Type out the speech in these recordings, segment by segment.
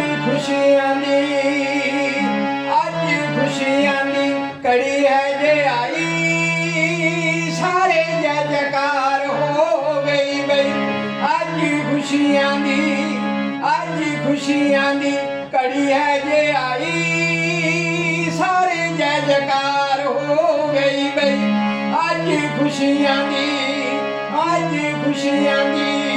ਖੁਸ਼ੀਆਂ ਦੀ ਅੱਜ ਖੁਸ਼ੀਆਂ ਦੀ ਕੜੀ ਹੈ ਜੇ ਆਈ ਸਾਰੇ ਜੈ ਜੈਕਾਰ ਹੋ ਗਈ ਬਈ ਅੱਜ ਖੁਸ਼ੀਆਂ ਦੀ ਅੱਜ ਖੁਸ਼ੀਆਂ ਦੀ ਕੜੀ ਹੈ ਜੇ ਆਈ ਸਾਰੇ ਜੈ ਜੈਕਾਰ ਹੋ ਗਈ ਬਈ ਅੱਜ ਖੁਸ਼ੀਆਂ ਦੀ ਅੱਜ ਖੁਸ਼ੀਆਂ ਦੀ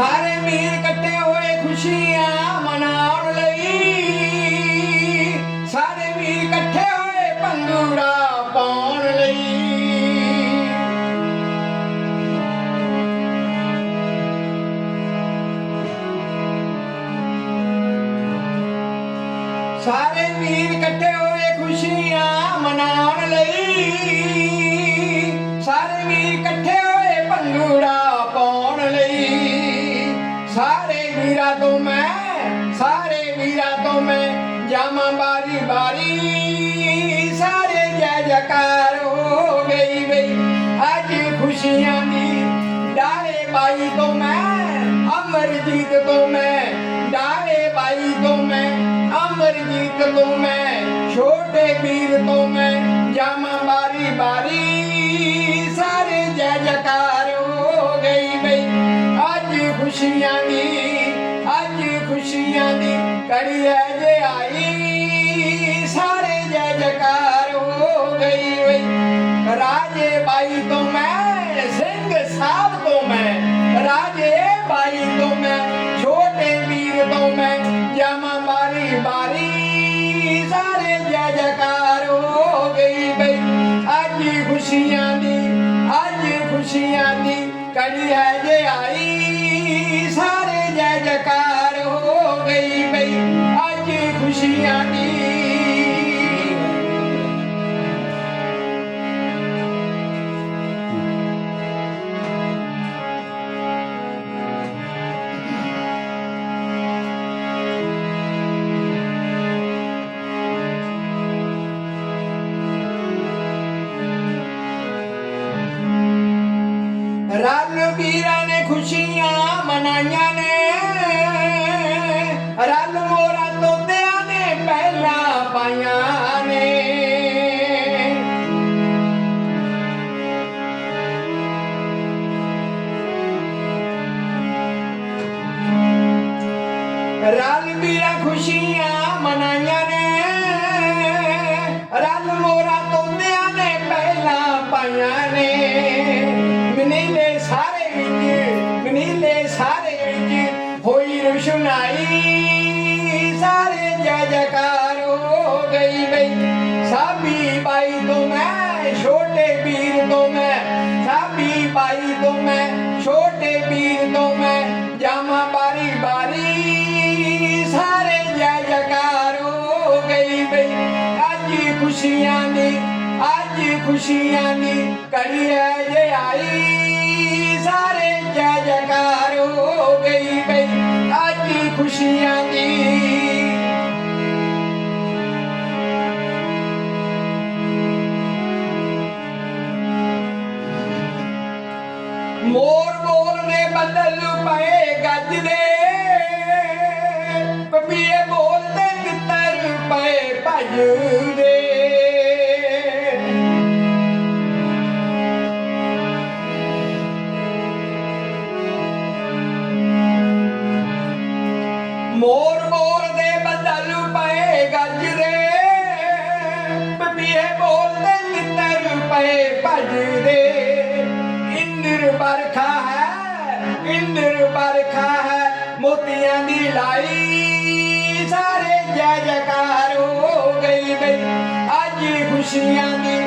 ਸਾਰੇ ਮੀਰ ਇਕੱਠੇ ਹੋਏ ਖੁਸ਼ੀਆਂ ਮਨਾਉਣ ਲਈ। ਸਾਰੇ ਮੀਰ ਇਕੱਠੇ ਹੋਏ ਭੰਗੂੜਾ ਪਾਉਣ ਲਈ। ਸਾਰੇ ਮੀਰ ਇਕੱਠੇ ਹੋਏ ਖੁਸ਼ੀਆਂ ਮਨਾਉਣ ਲਈ। ਸਾਰੇ ਮੀਰ ਇਕੱਠੇ ਹੋਏ ਭੰਗੂੜਾ ਸਾਰੇ ਵੀਰਾਂ ਤੋਂ ਮੈਂ, ਸਾਰੇ ਵੀਰਾਂ ਤੋਂ ਮੈਂ ਜਾਵਾਂ ਬਾਰੀ ਬਾਰੀ ਸਾਰੇ ਜੈ ਜੈਕਾਰ ਹੋ ਗਈ ਬਈ, ਅੱਜ ਖੁਸ਼ੀਆਂ ਦੀ ਡਾਲੇ ਬਾਈ ਤੋਂ ਮੈਂ, ਅਮਰਜੀਤ ਤੋਂ ਮੈਂ ਡਾਰੇ ਬਾਈ ਤੋਂ ਮੈਂ, ਅਮਰਜੀਤ ਤੋਂ ਮੈਂ, ਛੋਟੇ ਵੀਰ ਤੋਂ ਮੈਂ ਜਾਮਾ ਬਾਰੀ ਬਾਰੀ ਸਾਰੇ ਜੈ ਜੈਕਾਰ ਖੁਸ਼ੀਆਂ ਦੀ, ਅੱਜ ਖੁਸ਼ੀਆਂ ਦੀ ਕੜੀ ਜੇ ਆਈ। ਸਾਰੇ ਜੈ ਜੈਕਾਰ ਹੋ ਗਈ ਬਈ ਰਾਜੇ ਬਾਈ ਤੋਂ ਮੈਂ, ਸਿੰਘ ਸਾਹਿਬ ਤੋਂ ਮੈਂ। ਰਾਜੇ ਬਾਈ ਤੋਂ ਮੈਂ, ਛੋਟੇ ਵੀਰ ਤੋਂ ਮੈਂ ਜਾਵਾਂ ਬਾਰੀ ਬਾਰੀ ਸਾਰੇ ਜੈ ਜੈਕਾਰ ਹੋ ਗਈ ਬਈ। ਅੱਜ ਖੁਸ਼ੀਆਂ ਦੀ, ਅੱਜ ਖੁਸ਼ੀਆਂ ਦੀ ਕੜੀ ਹੈ ਜੇ ਆਈ। ਅੱਜ ਖੁਸ਼ੀਆਂ ਦੀ ਰਲ ਵੀਰਾਂ ਨੇ ਰਲ ਖੁਸ਼ੀਆਂ ਮਨਾਈਆਂ ਨੇ। ਰਲ ਮੋਰਾ ਤੋਤਿਆਂ ਨੇ ਪਹਿਲਾਂ ਪਾਈਆਂ ਨੇ। ਮਨੀਲੇ ਸਾਰੇ ਵਿੱਚ, ਮਨੀਲੇ ਸਾਰੇ ਵਿੱਚ ਹੋਈ ਰੁਸ਼ਨਾਈ। ਸਾਰੇ ਜੈ ਜੈਕਾਰ ਹੋ ਗਈ ਬਈ। ਸਾਬੀ ਬਾਈ ਤੋਂ ਮੈਂ, ਛੋਟੇ ਵੀਰ ਤੋਂ ਮੈਂ, ਸਾਬੀ ਬਾਈ ਤੋਂ ਖੁਸ਼ੀਆਂ ਦੀ, ਅੱਜ ਖੁਸ਼ੀਆਂ ਦੀ ਕੜੀ ਹੈ ਜੇ ਆਈ। ਸਾਰੇ ਜੈ ਜੈਕਾਰ ਹੋ ਗਈ ਬਈ ਅੱਜ ਖੁਸ਼ੀਆਂ ਦੀ। ਮੋਰ ਬੋਲ ਨੇ ਬਦਲ ਪਏ ਗੱਜਦੇ ਪਪੀਏ ਭਜਦੇ ਇੰਦਰ ਬਰਖਾ ਹੈ, ਇੰਦਰ ਬਰਖਾ ਹੈ, ਮੋਤੀਆਂ ਦੀ ਲਾਈ ਸਾਰੇ ਜੈ ਜੈਕਾਰ ਹੋ ਗਈ ਬਈ। ਅੱਜ ਖੁਸ਼ੀਆਂ ਦੀ,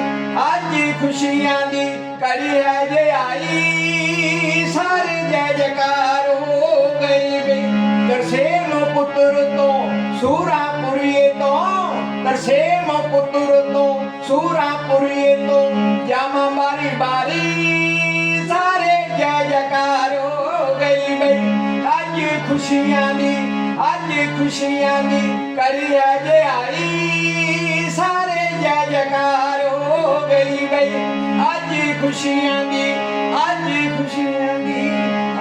ਅੱਜ ਖੁਸ਼ੀਆਂ ਦੀ ਕੜੀ ਹੈ ਜੇ ਆਈ। ਸਾਰੇ ਜੈ ਜੈਕਾਰ ਹੋ ਗਈ ਬਈ। ਦਰਸੇਮ ਪੁੱਤਰ ਤੋਂ ਸੂਰਾਪੁਰੀਏ ਤੋਂ ਦਰਸੇਮ ਪੁੱਤਰ ਤੋਂ ਸੂਰਾਪੁਰੀਏ ਖੁਸ਼ੀਆਂ ਦੀ ਅੱਜ ਖੁਸ਼ੀਆਂ ਦੀ ਕਰਿਆ ਜਹਾਈ ਸਾਰੇ ਜੈ ਜਕਾਰ ਹੋ ਗਈ ਬਈ, ਅੱਜ ਖੁਸ਼ੀਆਂ ਦੀ, ਅੱਜ ਖੁਸ਼ੀਆਂ ਦੀ।